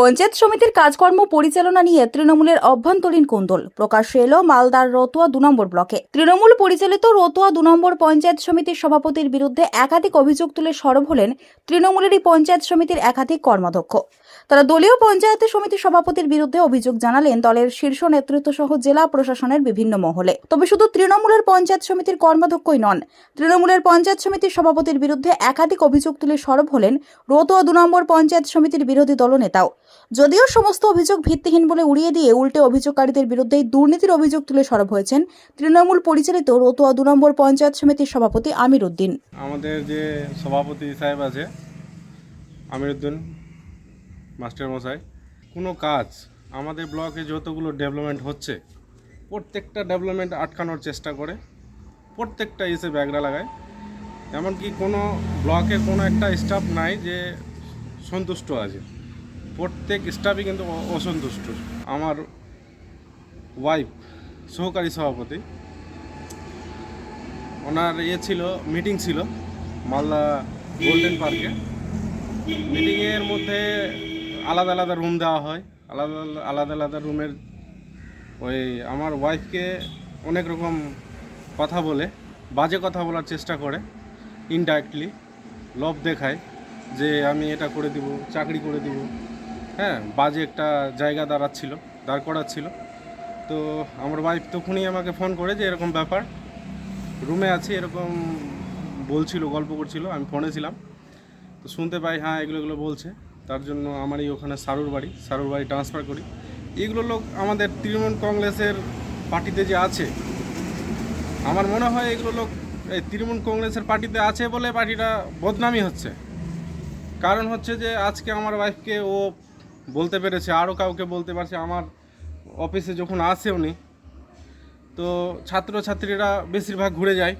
পঞ্চায়েত সমিতির কাজকর্ম পরিচালনা নিয়ে তৃণমূলের অভ্যন্তরীণ কোন্দল। প্রকাশ্যে এলো মালদার রতুয়া দু নম্বর ব্লকে। তৃণমূল পরিচালিত রতুয়া দু নম্বর পঞ্চায়েত সমিতির সভাপতির বিরুদ্ধে একাধিক অভিযোগ তুলে সরব হলেন তৃণমূলেরই পঞ্চায়েত সমিতির একাধিক কর্মাধ্যক্ষ। তারা দলীয় পঞ্চায়েত সমিতির সভাপতির বিরুদ্ধে অভিযোগ জানালেন, দলের শীর্ষ নেতৃত্ব সহ জেলা প্রশাসনের বিভিন্ন মহলে। তবে শুধু তৃণমূলের পঞ্চায়েত সমিতির কর্মাধ্যক্ষই নন, তৃণমূলের পঞ্চায়েত সমিতির সভাপতির বিরুদ্ধে একাধিক অভিযোগ তুলে সরব হলেন রতুয়া দু নম্বর পঞ্চায়েত সমিতির বিরোধী দলনেতাও। যদিও সমস্ত অভিযোগ ভিত্তিহীন বলে উড়িয়ে দিয়ে উল্টে অভিযোগকারীদের বিরুদ্ধে দুর্নীতির অভিযোগ তুলে সরব হয়েছেন তৃণমূল পরিচালিত রতুয়া দু নম্বর পঞ্চায়েত সমিতির সভাপতি আমির উদ্দিন আমাদের যে সভাপতি সাহেব আছে আমিরুদ্দিন মাস্টার মশাই কোনো কাজ, আমাদের ব্লকে যতগুলো ডেভেলপমেন্ট হচ্ছে, প্রত্যেকটা ডেভেলপমেন্ট আটকানোর চেষ্টা করে, প্রত্যেকটা এসে ব্যাগরা লাগায়। এমনকি কোনো ব্লকে কোনো একটা স্টাফ নাই যে সন্তুষ্ট আছে। প্রত্যেক স্টাফই কিন্তু অসন্তুষ্ট। আমার ওয়াইফ সহকারী সভাপতি। ওনার ইয়ে ছিল মিটিং ছিল, মালদা গোল্ডেন পার্কে মিটিংয়ের মধ্যে আলাদা আলাদা রুম দেওয়া হয়। আলাদা আলাদা আলাদা রুমের ওই আমার ওয়াইফকে অনেক রকম কথা বলে, বাজে কথা বলার চেষ্টা করে ইনডাইরেক্টলি লোভ দেখায় যে আমি এটা করে দিব, চাকরি করে দিব। হ্যাঁ বাজে একটা জায়গা দাঁড়াচ্ছিল, দাঁড় করাচ্ছিল। তো আমার ওয়াইফ তখনই আমাকে ফোন করে যে এরকম ব্যাপার। রুমে আছি, এরকম বলছিল, গল্প করছিল, আমি ফোনে ছিলাম। তো শুনতে পাই হ্যাঁ এগুলো এগুলো বলছে। তার জন্য আমারই ওখানে সারুর বাড়ি সারুর বাড়ি ট্রান্সফার করি। এগুলো লোক আমাদের তৃণমূল কংগ্রেসের পার্টিতে যে আছে, আমার মনে হয় এগুলো লোক, এই তৃণমূল কংগ্রেসের পার্টিতে আছে বলে পার্টিটা বদনামি হচ্ছে। কারণ হচ্ছে যে, আজকে আমার ওয়াইফকে ও বলতে পেরেছে আরও কাউকে বলতে পারছে। আমার অফিসে যখন আসে উনি, তো ছাত্রছাত্রীরা বেশিরভাগ ঘুরে যায়।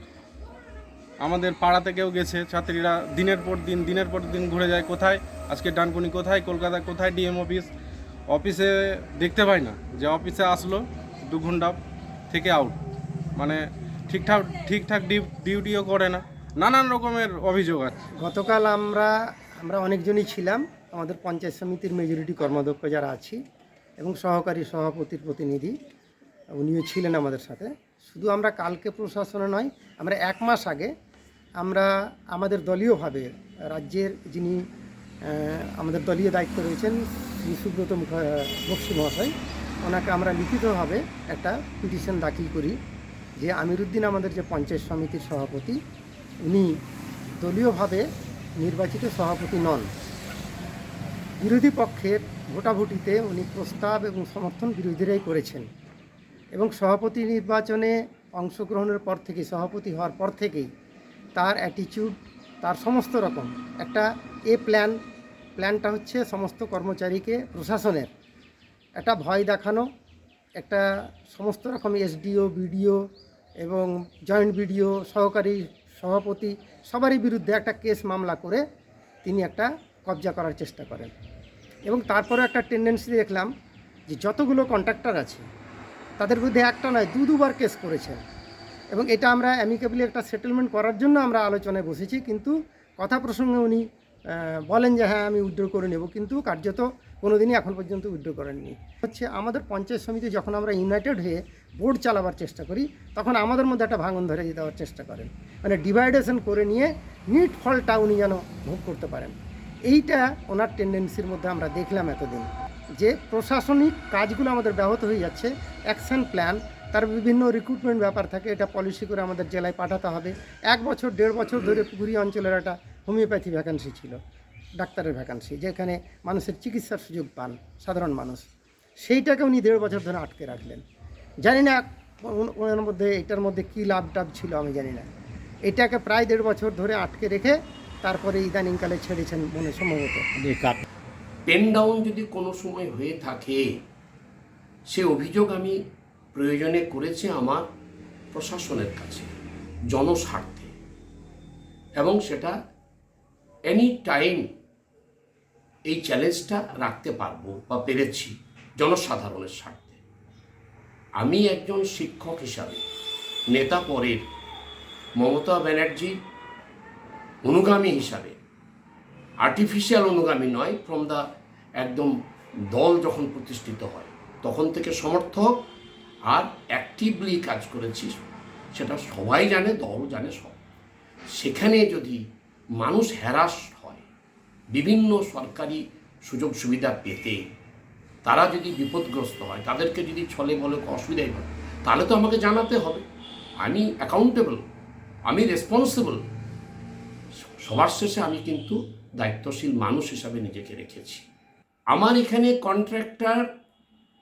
আমাদের পাড়া থেকেও গেছে, ছাত্রীরা দিনের পর দিন, দিনের পর দিন ঘুরে যায়। কোথায়? আজকে ডানকুনি কোথায়? কলকাতা কোথায়? DM office. অফিসে দেখতে পাই না, যে অফিসে আসলো দু ঘণ্টা থেকে আউট মানে ঠিকঠাক ঠিকঠাক ডিউ- ডিউটিও করে না। নানান রকমের অভিযোগ আছে। গতকাল আমরা আমরা অনেকজনই ছিলাম। আমাদের পঞ্চায়েত সমিতির মেজরিটি কর্মাধ্যক্ষ যারা আছি এবং সহকারী সভাপতির প্রতিনিধি, উনিও ছিলেন আমাদের সাথে। শুধু আমরা কালকে প্রশাসনে নয়, আমরা এক মাস আগে আমরা আমাদের দলীয়ভাবে রাজ্যের যিনি আমাদের দলীয় দায়িত্ব রয়েছেন শ্রী সুব্রত বক্সি মহাশয়, ওনাকে আমরা লিখিতভাবে একটা পিটিশন দাখিল করি যে আমিরুদ্দিন আমাদের যে পঞ্চায়েত সমিতির সভাপতি, উনি দলীয়ভাবে নির্বাচিত সভাপতি নন। বিরোধী পক্ষের ভোটাভুটিতে উনি প্রস্তাব এবং সমর্থন বিরোধীরাই করেছেন এবং সভাপতি নির্বাচনে অংশগ্রহণের পর থেকে, সভাপতি হওয়ার পর থেকেই তার অ্যাটিচিউড তার সমস্ত রকম। একটা এ প্ল্যান, প্ল্যানটা হচ্ছে সমস্ত কর্মচারীকে প্রশাসনের একটা ভয় দেখানো, একটা সমস্ত রকম এসডিও, বিডিও এবং জয়েন্ট বিডিও, সহকারী সভাপতি সবারই বিরুদ্ধে একটা কেস মামলা করে তিনি একটা কবজা করার চেষ্টা করেন। এবং তারপরে একটা টেন্ডেন্সি দেখলাম যে যতগুলো কন্ট্রাক্টর আছে, তাদের বিরুদ্ধে একটা নয়, দু দুবার কেস করেছেন। এবং এটা আমরা অ্যামিকেবলি একটা সেটেলমেন্ট করার জন্য আমরা আলোচনায় বসেছি, কিন্তু কথা প্রসঙ্গে উনি বলেন যে হ্যাঁ আমি উইথড্র করে নেব, কিন্তু কার্যত কোনোদিনই এখন পর্যন্ত উইথড্র করেননি। হচ্ছে আমাদের পঞ্চায়েত সমিতি যখন আমরা ইউনাইটেড হয়ে বোর্ড চালাবার চেষ্টা করি, তখন আমাদের মধ্যে একটা ভাঙন ধরে দেওয়ার চেষ্টা করেন। মানে ডিভাইডেশন করে নিয়ে নিট ফলটা উনি যেন ভোগ করতে পারেন। এইটা ওনার টেন্ডেন্সির মধ্যে আমরা দেখলাম এতদিন যে প্রশাসনিক কাজগুলো আমাদের ব্যাহত হয়ে যাচ্ছে অ্যাকশন প্ল্যান তার বিভিন্ন রিক্রুটমেন্ট ব্যাপার থাকে, এটা পলিসি করে আমাদের জেলায় পাঠাতে হবে। এক বছর, দেড় বছর ধরে পুকুরি অঞ্চলের একটা হোমিওপ্যাথি ভ্যাকান্সি ছিল, ডাক্তারের ভ্যাকান্সি যেখানে মানুষের চিকিৎসার সুযোগ পান সাধারণ মানুষ। সেইটাকে উনি দেড় বছর ধরে আটকে রাখলেন। জানি না ওনার মধ্যে, এটার মধ্যে কী লাভ টাভ ছিল আমি জানি না। এটাকে প্রায় দেড় বছর ধরে আটকে রেখে তারপরে ইদানিংকালে ছেড়েছেন মনে সম্ভবত। পেন ডাউন যদি কোনো সময় হয়ে থাকে, সে অভিযোগ আমি প্রয়োজনে করেছি আমার প্রশাসনের কাছে, জনস্বার্থে। এবং সেটা এনি টাইম এই চ্যালেঞ্জটা রাখতে পারব বা পেরেছি জনসাধারণের স্বার্থে। আমি একজন শিক্ষক হিসাবে, নেতা পরের মমতা ব্যানার্জি অনুগামী হিসাবে। আর্টিফিশিয়াল অনুগামী নয় ফ্রম দ্য একদম দল যখন প্রতিষ্ঠিত হয়, তখন থেকে সমর্থক আর অ্যাক্টিভলি কাজ করেছি, সেটা সবাই জানে, দল জানে সব। সেখানে যদি মানুষ হ্যারাস হয়, বিভিন্ন সরকারি সুযোগ সুবিধা পেতে, তারা যদি বিপদগ্রস্ত হয়, তাদেরকে যদি ছলে বলে অসুবিধায় হয় তাহলে তো আমাকে জানাতে হবে। আমি অ্যাকাউন্টেবল আমি রেসপন্সিবল সবার শেষে আমি কিন্তু দায়িত্বশীল মানুষ হিসাবে নিজেকে রেখেছি। আমার এখানে কন্ট্রাক্টর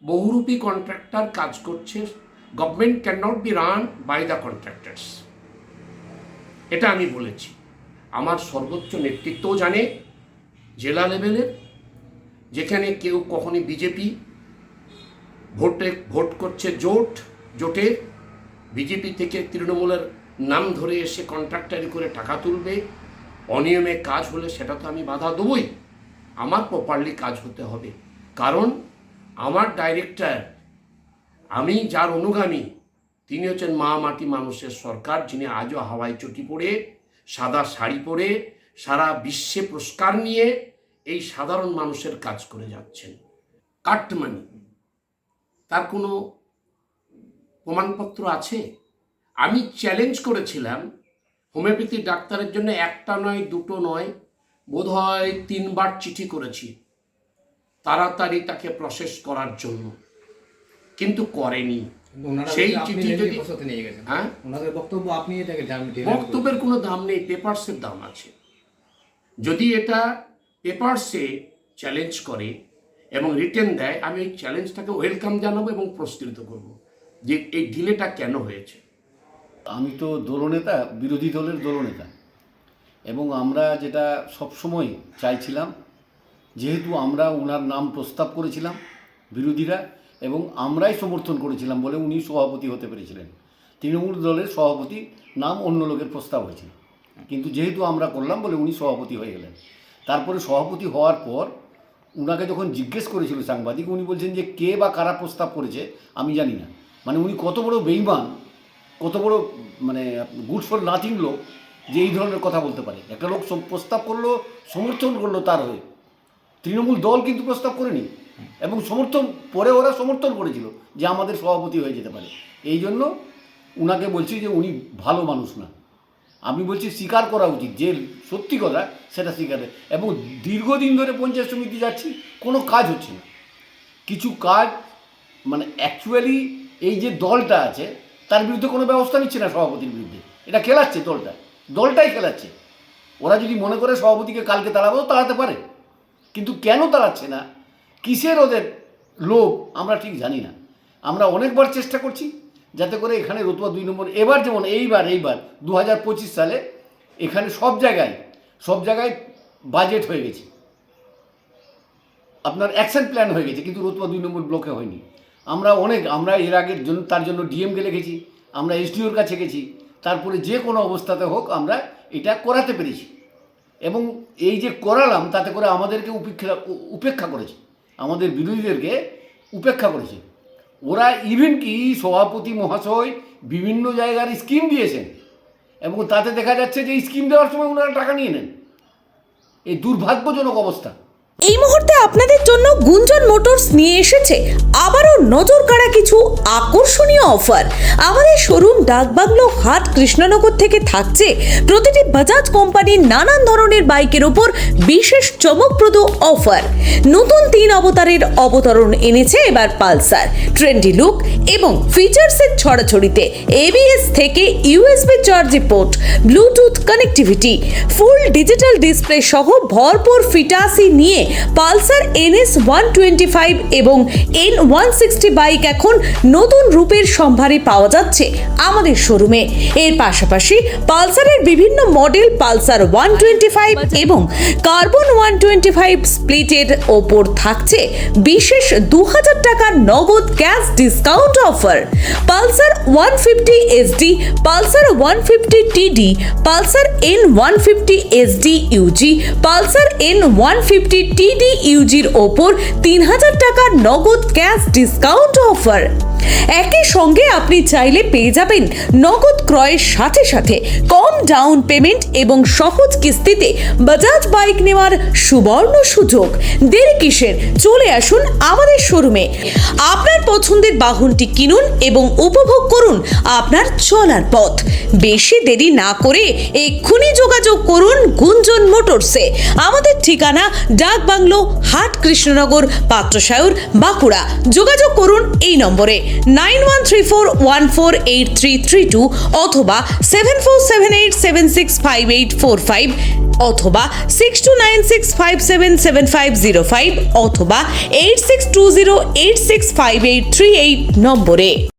বহুরূপী কন্ট্রাক্টর কাজ করছে। Government can not be run by the contractors এটা আমি বলেছি। আমার সর্বোচ্চ নেতৃত্বও জানে জেলা লেভেলের যেখানে কেউ কখনই বিজেপি ভোটে ভোট করছে জোট জোটে বিজেপি থেকে তৃণমূলের নাম ধরে এসে কন্ট্রাক্টারি করে টাকা তুলবে। অনিয়মে কাজ হলে সেটা তো আমি বাধা দেবই। আমার প্রপারলি কাজ হতে হবে। কারণ আমার ডাইরেক্টর আমি যার অনুগামী, তিনি হচ্ছেন মা মাটি মানুষের সরকার, যিনি আজও হাওয়াই চটি পরে, সাদা শাড়ি পরে, সারা বিশ্বে পুরস্কার নিয়ে এই সাধারণ মানুষের কাজ করে যাচ্ছেন। কাটমানি তার কোনো প্রমাণপত্র আছে? আমি চ্যালেঞ্জ করেছিলাম হোমিওপ্যাথি ডাক্তারের জন্য একটা নয় দুটো নয় বোধহয় তিনবার চিঠি করেছি। তাড়াতাড়ি তাকে প্রসেস করার জন্য। কিন্তু করেনি। সেই চিঠি যদি- হ্যাঁ? ওনাদের বক্তব্য আপনি এটাকে বক্তব্যের কোনো দাম নেই পেপারসের দাম আছে। যদি এটা পেপারসে চ্যালেঞ্জ করে এবং রিটেন দেয় আমি এই চ্যালেঞ্জটাকে ওয়েলকাম জানাব এবং প্রস্তুত করব যে এই ডিলেটা কেন হয়েছে। আমি তো দলনেতা, বিরোধী দলের দলনেতা। এবং আমরা যেটা সবসময় চাইছিলাম, যেহেতু আমরা ওনার নাম প্রস্তাব করেছিলাম বিরোধীরা এবং আমরাই সমর্থন করেছিলাম বলে উনি সভাপতি হতে পেরেছিলেন। তৃণমূল দলের সভাপতি নাম অন্য লোকের প্রস্তাব হয়েছিল। কিন্তু যেহেতু আমরা করলাম বলে উনি সভাপতি হয়ে গেলেন। তারপরে সভাপতি হওয়ার পর উনাকে যখন জিজ্ঞেস করেছিল সাংবাদিক, উনি বলছেন যে কে বা কারা প্রস্তাব করেছে আমি জানি না। মানে উনি কত বড় বেইমান কত বড় মানে গুড ফর নাথিং লোক যে এই ধরনের কথা বলতে পারে। একটা লোক প্রস্তাব করল, সমর্থন করল তার হয়ে। তৃণমূল দল কিন্তু প্রস্তাব করেনি। এবং সমর্থন, পরে ওরা সমর্থন করেছিল যে আমাদের সভাপতি হয়ে যেতে পারে। এই জন্য উনাকে বলছি যে উনি ভালো মানুষ না। আমি বলছি স্বীকার করা উচিত যে সত্যি কথা সেটা স্বীকার এবং দীর্ঘদিন ধরে পঞ্চায়েত সমিতি যাচ্ছি, কোনো কাজ হচ্ছে না। কিছু কাজ মানে অ্যাকচুয়ালি এই যে দলটা আছে তার বিরুদ্ধে কোনো ব্যবস্থা নিচ্ছে না সভাপতির বিরুদ্ধে। এটা খেলাচ্ছে দলটা। দলটাই খেলাচ্ছে। ওরা যদি মনে করে সভাপতিকে কালকে তাড়াবো, তাড়াতে পারে। কিন্তু কেন তাড়াচ্ছে না? কিসের ওদের লোভ? আমরা ঠিক জানি না। আমরা অনেকবার চেষ্টা করছি যাতে করে এখানে রতুয়া দুই নম্বর, এবার যেমন এইবার এইবার দু হাজার পঁচিশ সালে এখানে সব জায়গায় সব জায়গায় বাজেট হয়ে গেছে। আপনার অ্যাকশন প্ল্যান হয়ে গেছে, কিন্তু রতুয়া দুই নম্বর ব্লকে হয়নি। আমরা অনেক, আমরা এর আগের জন্য তার জন্য ডিএমকে লিখেছি, আমরা এসডিওর কাছে গেছি, তারপরে যে কোনো অবস্থাতে হোক আমরা এটা করাতে পেরেছি। এবং এই যে করালাম, তাতে করে আমাদেরকে উপেক্ষা উপেক্ষা করেছে, আমাদের বিরোধীদেরকে উপেক্ষা করেছে। ওরা ইভেন কি সভাপতি মহাশয় বিভিন্ন জায়গার স্কিম দিয়েছেন, এবং তাতে দেখা যাচ্ছে যে স্কিম দেওয়ার সময় ওনারা টাকা নিয়ে নেন। এই দুর্ভাগ্যজনক অবস্থা। এই মুহূর্তে আপনাদের জন্য গুঞ্জন মোটরস নিয়ে এসেছে। আবারও নজর কাড়া কিছু আকর্ষণীয় অফার। আমাদের শোরুম ডাকবাংলো হাট কৃষ্ণনগর থেকে থাকছে। প্রতিটি বাজাজ কোম্পানির নানান ধরনের বাইকের ওপর বিশেষ চমকপ্রদ অফার। নতুন তিন অবতারের অবতরণ এনেছে এবার পালসার। ট্রেন্ডি লুক এবং ফিচার্সের ছড়াছড়িতে এবিএস থেকে USB charging port, Bluetooth connectivity, full digital display সহ ভরপুর ফিটাসি নিয়ে Pulsar NS one twenty five এবং এন ওয়ান সিক্সটি বাইক এখন নতুন রূপের সম্ভারে পাওয়া যাচ্ছে আমাদের শোরুমে। এর পাশাপাশি পালসারের বিভিন্ন model Pulsar one twenty five এবং কার্বন ওয়ান টোয়েন্টি ফাইভ স্প্লিটের ওপর থাকছে বিশেষ দু হাজার টাকার নগদ cash discount offer. Pulsar one fifty SD Pulsar one fifty TD Pulsar N one fifty SD UG Pulsar N one fifty TD ইউজির ওপর তিন হাজার টাকার নগদ ক্যাশ ডিসকাউন্ট অফার একই সঙ্গে আপনি চাইলে পেয়ে যাবেন নগদ ক্রয়ের সাথে সাথে কম ডাউন পেমেন্ট এবং সহজ কিস্তিতে বাজাজ বাইক নেওয়ার সুবর্ণ সুযোগ। দেরি কিসের? চলে আসুন আমাদের শোরুমে। আপনার পছন্দের বাহনটি কিনুন এবং উপভোগ করুন আপনার চলার পথ। বেশি দেরি না করে এক্ষুনি যোগাযোগ করুন গুঞ্জন মোটরসে। আমাদের ঠিকানা ডাক বাংলো হাট কৃষ্ণনগর, পাত্রসায়র, বাঁকুড়া। যোগাযোগ করুন এই নম্বরে। Nine one three four one four eight three three two অথবা seven four seven eight seven six five eight four five অথবা six two nine six five seven seven five zero five অথবা eight six two zero eight six five eight three eight নম্বরে।